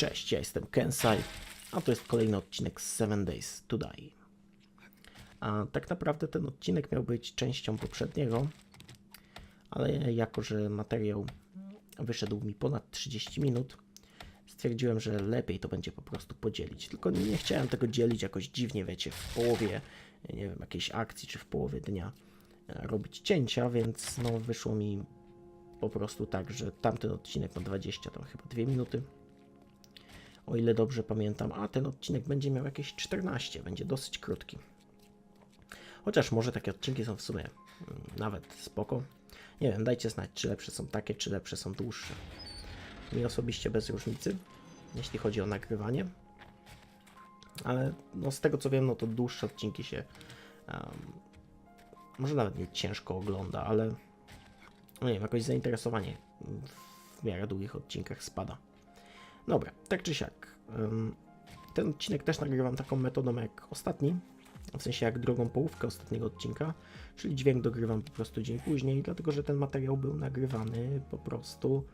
Cześć, ja jestem Kensai, a to jest kolejny odcinek z 7 Days to Die. A tak naprawdę ten odcinek miał być częścią poprzedniego, ale jako, że materiał wyszedł mi ponad 30 minut, stwierdziłem, że lepiej to będzie po prostu podzielić. Tylko nie chciałem tego dzielić jakoś dziwnie, wiecie, w połowie, nie wiem, jakiejś akcji czy w połowie dnia e, robić cięcia, więc no wyszło mi po prostu tak, że tamten odcinek ma 20, tam chyba 2 minuty. O ile dobrze pamiętam, a ten odcinek będzie miał jakieś 14, będzie dosyć krótki. Chociaż może takie odcinki są w sumie mm, nawet spoko. Nie wiem, dajcie znać, czy lepsze są takie, czy lepsze są dłuższe. Mi osobiście bez różnicy, jeśli chodzi o nagrywanie. Ale no, z tego co wiem, no to dłuższe odcinki się em, może nawet nie ciężko ogląda, ale no nie wiem, jakoś zainteresowanie w miarę długich odcinkach spada. Dobra, tak czy siak. Ten odcinek też nagrywam taką metodą jak ostatni, w sensie jak drugą połówkę ostatniego odcinka, czyli dźwięk dogrywam po prostu dzień później, dlatego że ten materiał był nagrywany po prostu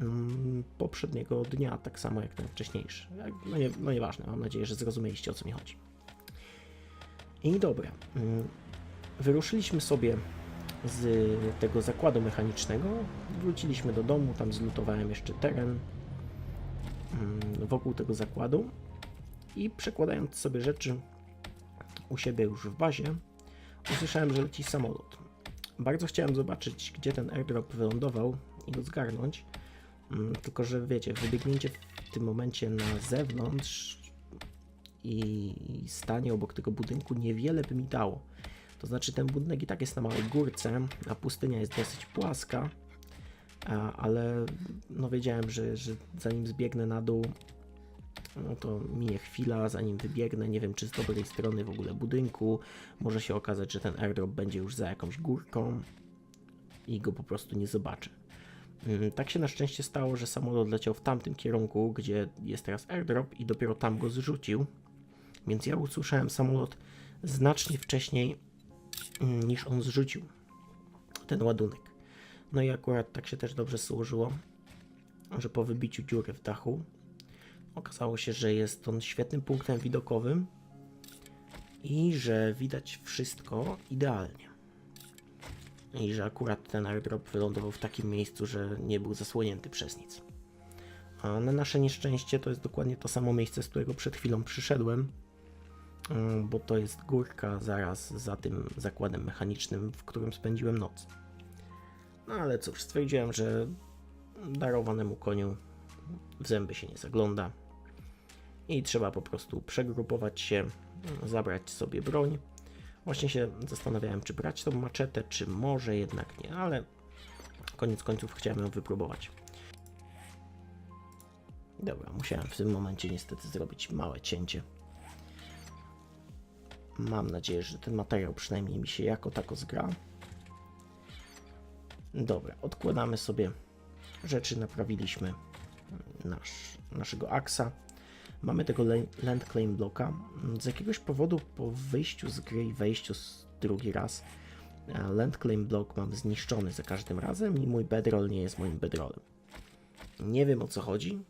ym, poprzedniego dnia, tak samo jak ten wcześniejszy. No, nie, no nieważne, mam nadzieję, że zrozumieliście o co mi chodzi. I dobra, ym, wyruszyliśmy sobie z tego zakładu mechanicznego. Wróciliśmy do domu, tam zlutowałem jeszcze teren mm, wokół tego zakładu i przekładając sobie rzeczy u siebie już w bazie, usłyszałem, że leci samolot. Bardzo chciałem zobaczyć, gdzie ten airdrop wylądował i go zgarnąć, Mm, tylko że wiecie, wybiegnięcie w tym momencie na zewnątrz i stanie obok tego budynku niewiele by mi dało. To znaczy ten budynek i tak jest na małej górce, a pustynia jest dosyć płaska, ale no wiedziałem, że, że zanim zbiegnę na dół, no to minie chwila, zanim wybiegnę, nie wiem czy z dobrej strony w ogóle budynku, może się okazać, że ten airdrop będzie już za jakąś górką i go po prostu nie zobaczę. Mm, Tak się na szczęście stało, że samolot leciał w tamtym kierunku, gdzie jest teraz airdrop i dopiero tam go zrzucił, więc ja usłyszałem samolot znacznie wcześniej mm, niż on zrzucił ten ładunek. No i akurat tak się też dobrze złożyło, że po wybiciu dziury w dachu okazało się, że jest on świetnym punktem widokowym i że widać wszystko idealnie. I że akurat ten airdrop wylądował w takim miejscu, że nie był zasłonięty przez nic. A na nasze nieszczęście to jest dokładnie to samo miejsce, z którego przed chwilą przyszedłem, bo to jest górka zaraz za tym zakładem mechanicznym, w którym spędziłem noc. No ale cóż, stwierdziłem, że darowanemu koniu w zęby się nie zagląda i trzeba po prostu przegrupować się, zabrać sobie broń. Właśnie się zastanawiałem, czy brać tą maczetę, czy może jednak nie, ale koniec końców chciałem ją wypróbować. Dobra, musiałem w tym momencie niestety zrobić małe cięcie. Mam nadzieję, że ten materiał przynajmniej mi się jako tako zgra. Dobra, odkładamy sobie rzeczy, naprawiliśmy nasz, naszego aksa. Mamy tego land claim bloka. Z jakiegoś powodu po wyjściu z gry i wejściu drugi raz e, land claim block mam zniszczony za każdym razem i mój bedroll nie jest moim bedrollem. Nie wiem o co chodzi.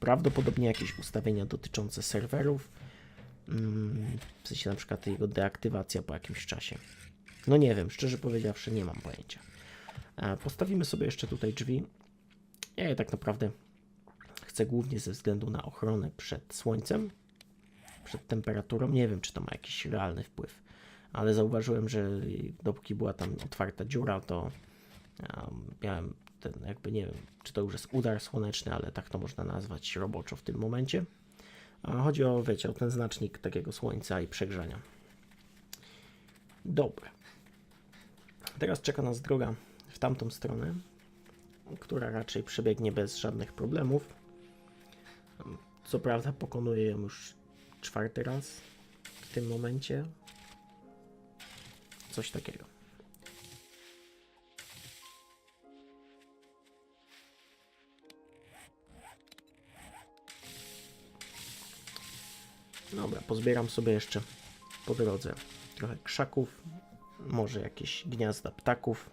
Prawdopodobnie jakieś ustawienia dotyczące serwerów. Mm, W sensie na przykład jego deaktywacja po jakimś czasie. No nie wiem, szczerze powiedziawszy, nie mam pojęcia. Postawimy sobie jeszcze tutaj drzwi. Ja je tak naprawdę chcę głównie ze względu na ochronę przed słońcem, przed temperaturą. Nie wiem, czy to ma jakiś realny wpływ, ale zauważyłem, że dopóki była tam otwarta dziura, to miałem ten, jakby nie wiem, czy to już jest udar słoneczny, ale tak to można nazwać roboczo w tym momencie. A chodzi o, wiecie, o ten znacznik takiego słońca i przegrzania. Dobra. Teraz czeka nas droga w tamtą stronę, która raczej przebiegnie bez żadnych problemów. Co prawda pokonuję ją już czwarty raz w tym momencie. Coś takiego. Dobra, pozbieram sobie jeszcze po drodze trochę krzaków, może jakieś gniazda ptaków,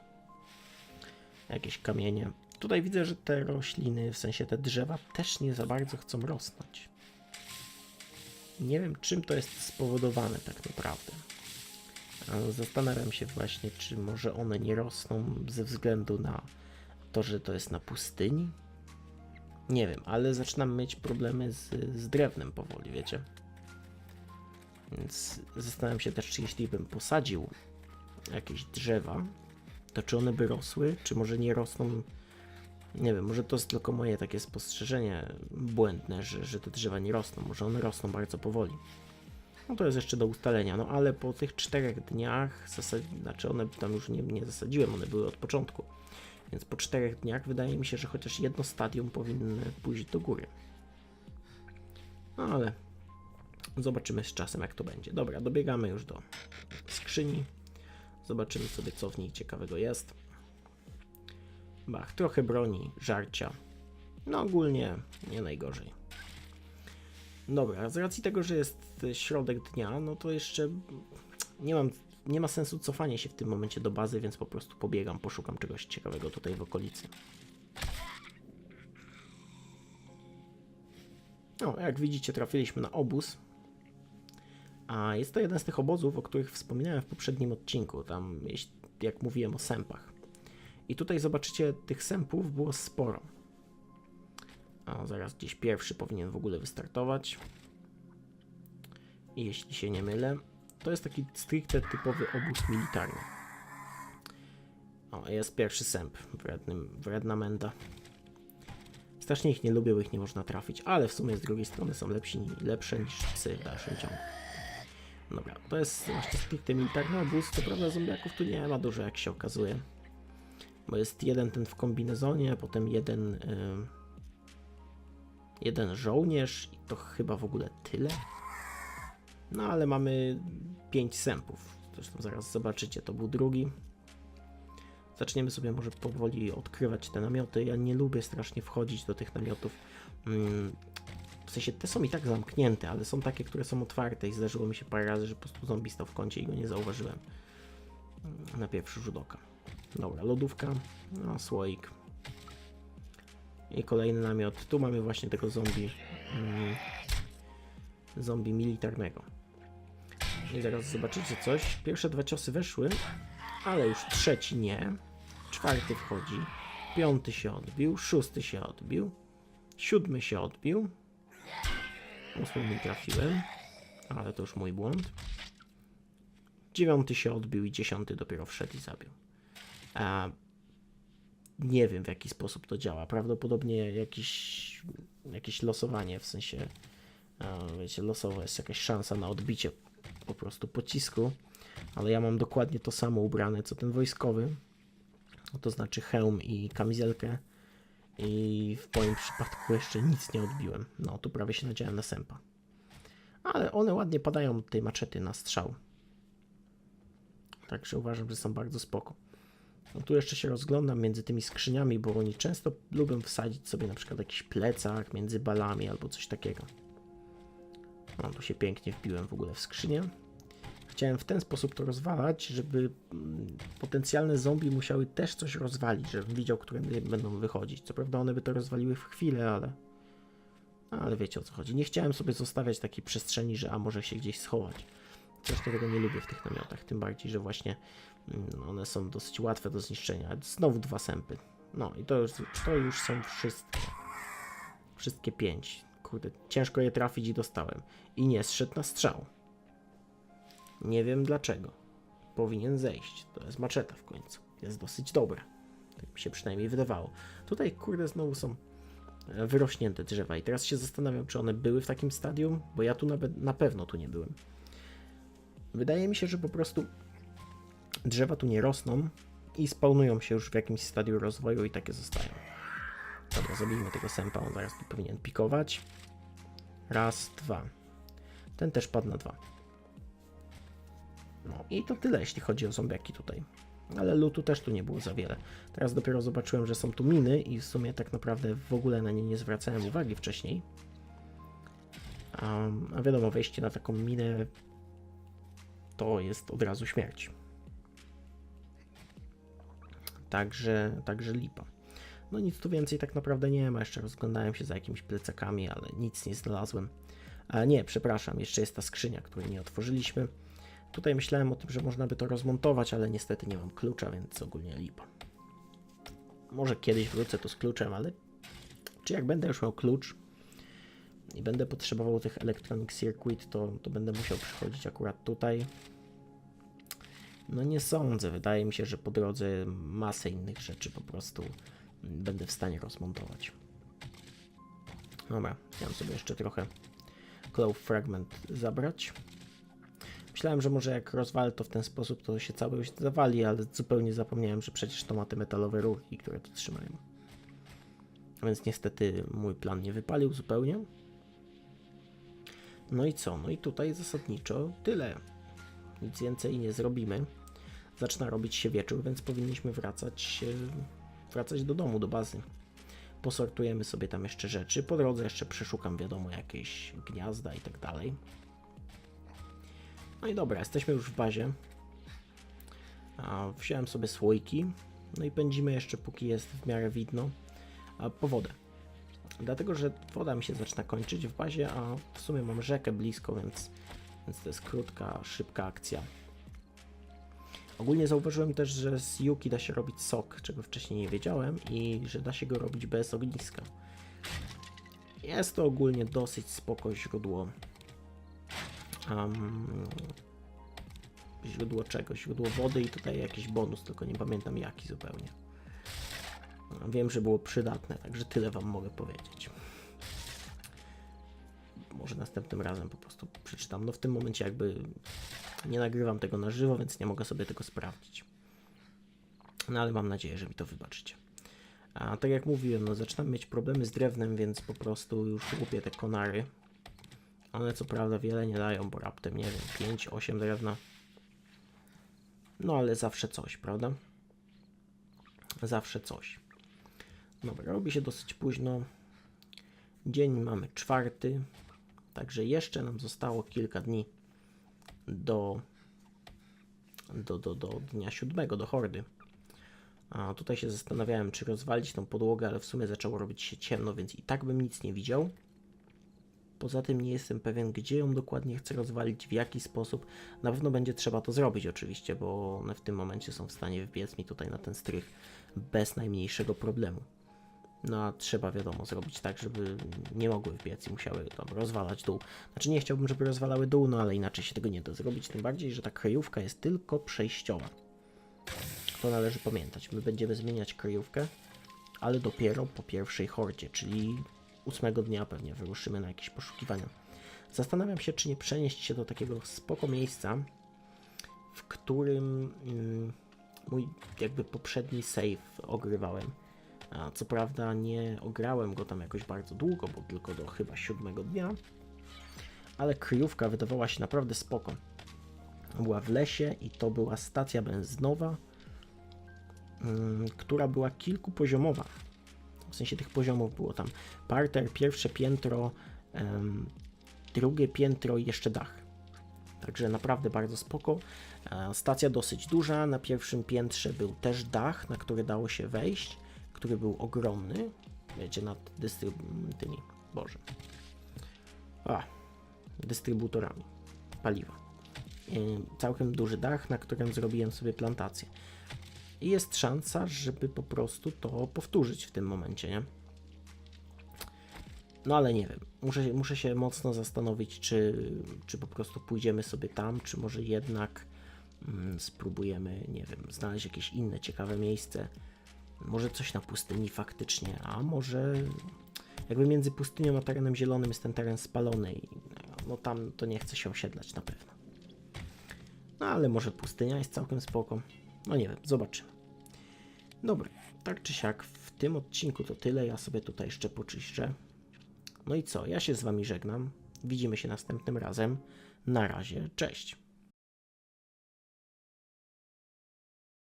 jakieś kamienie. Tutaj widzę, że te rośliny, w sensie te drzewa, też nie za bardzo chcą rosnąć. Nie wiem, czym to jest spowodowane tak naprawdę. Zastanawiam się właśnie, czy może one nie rosną ze względu na to, że to jest na pustyni. Nie wiem, ale zaczynam mieć problemy z, z drewnem powoli, wiecie. Więc zastanawiam się też, czy jeśli bym posadził jakieś drzewa, to czy one by rosły, czy może nie rosną. Nie wiem, może to jest tylko moje takie spostrzeżenie błędne, że, że te drzewa nie rosną. Może one rosną bardzo powoli. No to jest jeszcze do ustalenia, no ale po tych czterech dniach, zasad... znaczy one tam już nie, nie zasadziłem, one były od początku. Więc po czterech dniach wydaje mi się, że chociaż jedno stadium powinny pójść do góry. No ale zobaczymy z czasem, jak to będzie. Dobra, dobiegamy już do skrzyni. Zobaczymy sobie, co w niej ciekawego jest. Bach, trochę broni, żarcia. No ogólnie nie najgorzej. Dobra, z racji tego, że jest środek dnia, no to jeszcze nie mam, nie ma sensu cofanie się w tym momencie do bazy, więc po prostu pobiegam, poszukam czegoś ciekawego tutaj w okolicy. No, jak widzicie, trafiliśmy na obóz. A jest to jeden z tych obozów, o których wspominałem w poprzednim odcinku, tam jak mówiłem o sępach. I tutaj zobaczycie, tych sępów było sporo. A zaraz gdzieś pierwszy powinien w ogóle wystartować. I jeśli się nie mylę, to jest taki stricte typowy obóz militarny. O, jest pierwszy sęp, wrednym, wredna menda. Strasznie ich nie lubię, bo ich nie można trafić, ale w sumie z drugiej strony są lepsi, lepsze niż psy w dalszym ciągu. Dobra, to jest właśnie stricte militarny obóz, co prawda zombiaków tu nie ma dużo, jak się okazuje. Bo jest jeden ten w kombinezonie, potem jeden... Yy, jeden żołnierz i to chyba w ogóle tyle. No ale mamy 5 sępów. Zresztą zaraz zobaczycie, to był drugi. Zaczniemy sobie może powoli odkrywać te namioty. Ja nie lubię strasznie wchodzić do tych namiotów. Mm, Sensie te są i tak zamknięte, ale są takie, które są otwarte i zdarzyło mi się parę razy, że po prostu zombie stał w kącie i go nie zauważyłem. Mm, Na pierwszy rzut oka. Dobra, lodówka, no, słoik. I kolejny namiot. Tu mamy właśnie tego zombie. Mm, zombie militarnego. I zaraz zobaczycie coś. Pierwsze dwa ciosy weszły, ale już trzeci nie. Czwarty wchodzi. Piąty się odbił. Szósty się odbił. Siódmy się odbił. Ósmy nie trafiłem, ale to już mój błąd. Dziewiąty się odbił i dziesiąty dopiero wszedł i zabił. A nie wiem w jaki sposób to działa. Prawdopodobnie jakieś, jakieś losowanie, w sensie wiecie, losowo jest jakaś szansa na odbicie po prostu pocisku, ale ja mam dokładnie to samo ubrane co ten wojskowy, to znaczy hełm i kamizelkę i w moim przypadku jeszcze nic nie odbiłem. No, tu prawie się nadziałem na sępa. Ale one ładnie padają tej maczety na strzał. Także uważam, że są bardzo spoko. No tu jeszcze się rozglądam między tymi skrzyniami, bo oni często lubią wsadzić sobie na przykład jakiś plecak między balami albo coś takiego. No tu się pięknie wbiłem w ogóle w skrzynię. Chciałem w ten sposób to rozwalać, żeby mm, potencjalne zombie musiały też coś rozwalić, żebym widział, które będą wychodzić. Co prawda one by to rozwaliły w chwilę, ale... Ale wiecie o co chodzi. Nie chciałem sobie zostawiać takiej przestrzeni, że a może się gdzieś schować. Zresztą tego nie lubię w tych namiotach, tym bardziej, że właśnie mm, one są dosyć łatwe do zniszczenia. Znowu dwa sępy. No i to już, to już są wszystkie. Wszystkie pięć. Kurde, ciężko je trafić i dostałem. I nie zszedł na strzał. Nie wiem dlaczego. Powinien zejść. To jest maczeta w końcu. Jest dosyć dobra. Tak mi się przynajmniej wydawało. Tutaj, kurde, znowu są e, wyrośnięte drzewa. I teraz się zastanawiam, czy one były w takim stadium, bo ja tu na, na pewno tu nie byłem. Wydaje mi się, że po prostu drzewa tu nie rosną i spawnują się już w jakimś stadium rozwoju i takie zostają. Dobra, zabijmy tego sępa, on zaraz tu powinien pikować. Raz, dwa. Ten też padł na dwa. No i to tyle, jeśli chodzi o zombiaki tutaj. Ale lutu też tu nie było za wiele. Teraz dopiero zobaczyłem, że są tu miny i w sumie tak naprawdę w ogóle na nie nie zwracałem uwagi wcześniej. Um, a wiadomo, wejście na taką minę to jest od razu śmierć. Także, także lipa. No nic tu więcej tak naprawdę nie ma. Jeszcze rozglądałem się za jakimiś plecakami, ale nic nie znalazłem. A nie, przepraszam, jeszcze jest ta skrzynia, której nie otworzyliśmy. Tutaj myślałem o tym, że można by to rozmontować, ale niestety nie mam klucza, więc ogólnie lipa. Może kiedyś wrócę tu z kluczem, ale czy jak będę już miał klucz i będę potrzebował tych Electronic Circuit, to, to będę musiał przychodzić akurat tutaj. No nie sądzę. Wydaje mi się, że po drodze masę innych rzeczy po prostu będę w stanie rozmontować. Dobra, chciałem sobie jeszcze trochę Glow Fragment zabrać. Myślałem, że może jak rozwalę to w ten sposób, to się cały już zawali, ale zupełnie zapomniałem, że przecież to ma te metalowe rurki, które to trzymają. A więc niestety mój plan nie wypalił zupełnie. No i co? No i tutaj zasadniczo tyle. Nic więcej nie zrobimy. Zaczyna robić się wieczór, więc powinniśmy wracać, e, wracać do domu, do bazy. Posortujemy sobie tam jeszcze rzeczy. Po drodze jeszcze przeszukam, wiadomo, jakieś gniazda i tak dalej. No i dobra, jesteśmy już w bazie. Wziąłem sobie słoiki. No i pędzimy jeszcze, póki jest w miarę widno, po wodę. Dlatego, że woda mi się zaczyna kończyć w bazie, a w sumie mam rzekę blisko, więc, więc to jest krótka, szybka akcja. Ogólnie zauważyłem też, że z Yuki da się robić sok, czego wcześniej nie wiedziałem i że da się go robić bez ogniska. Jest to ogólnie dosyć spoko źródło. Um, źródło czego? Źródło wody i tutaj jakiś bonus, tylko nie pamiętam jaki zupełnie. Wiem, że było przydatne, także tyle Wam mogę powiedzieć. Może następnym razem po prostu przeczytam. No w tym momencie jakby nie nagrywam tego na żywo, więc nie mogę sobie tego sprawdzić. No ale mam nadzieję, że mi to wybaczycie. A tak jak mówiłem, no zaczynam mieć problemy z drewnem, więc po prostu już łupię te konary. One co prawda wiele nie dają, bo raptem, nie wiem, 5-8 drewna. No ale zawsze coś, prawda? Zawsze coś. Dobra, robi się dosyć późno. Dzień mamy czwarty, także jeszcze nam zostało kilka dni do, do, do, do dnia siódmego, do hordy. A tutaj się zastanawiałem, czy rozwalić tą podłogę, ale w sumie zaczęło robić się ciemno, więc i tak bym nic nie widział. Poza tym nie jestem pewien, gdzie ją dokładnie chcę rozwalić, w jaki sposób. Na pewno będzie trzeba to zrobić oczywiście, bo one w tym momencie są w stanie wbiec mi tutaj na ten strych bez najmniejszego problemu. No a trzeba wiadomo zrobić tak, żeby nie mogły wbiec i musiały tam rozwalać dół. Znaczy nie chciałbym, żeby rozwalały dół, no ale inaczej się tego nie da zrobić, tym bardziej, że ta kryjówka jest tylko przejściowa. To należy pamiętać. My będziemy zmieniać kryjówkę, ale dopiero po pierwszej hordzie, czyli ósmego dnia pewnie wyruszymy na jakieś poszukiwania. Zastanawiam się, czy nie przenieść się do takiego spoko miejsca, w którym mm, mój jakby poprzedni save ogrywałem. A co prawda nie ograłem go tam jakoś bardzo długo, bo tylko do chyba siódmego dnia, ale kryjówka wydawała się naprawdę spoko. Była w lesie i to była stacja benzynowa, ym, która była kilkupoziomowa. W sensie tych poziomów było tam parter, pierwsze piętro, ym, drugie piętro i jeszcze dach. Także naprawdę bardzo spoko. E, Stacja dosyć duża. Na pierwszym piętrze był też dach, na który dało się wejść, który był ogromny. Wiecie, nad Boże. A, dystrybutorami paliwa. E, Całkiem duży dach, na którym zrobiłem sobie plantację. I jest szansa, żeby po prostu to powtórzyć w tym momencie, nie? No ale nie wiem. Muszę, muszę się mocno zastanowić, czy, czy po prostu pójdziemy sobie tam, czy może jednak mm, spróbujemy, nie wiem, znaleźć jakieś inne ciekawe miejsce. Może coś na pustyni faktycznie, a może jakby między pustynią a terenem zielonym jest ten teren spalony i no tam to nie chce się osiedlać na pewno. No ale może pustynia jest całkiem spoko. No nie wiem, zobaczymy. Dobra, tak czy siak w tym odcinku to tyle. Ja sobie tutaj jeszcze poczyszczę. No i co? Ja się z Wami żegnam. Widzimy się następnym razem. Na razie, cześć.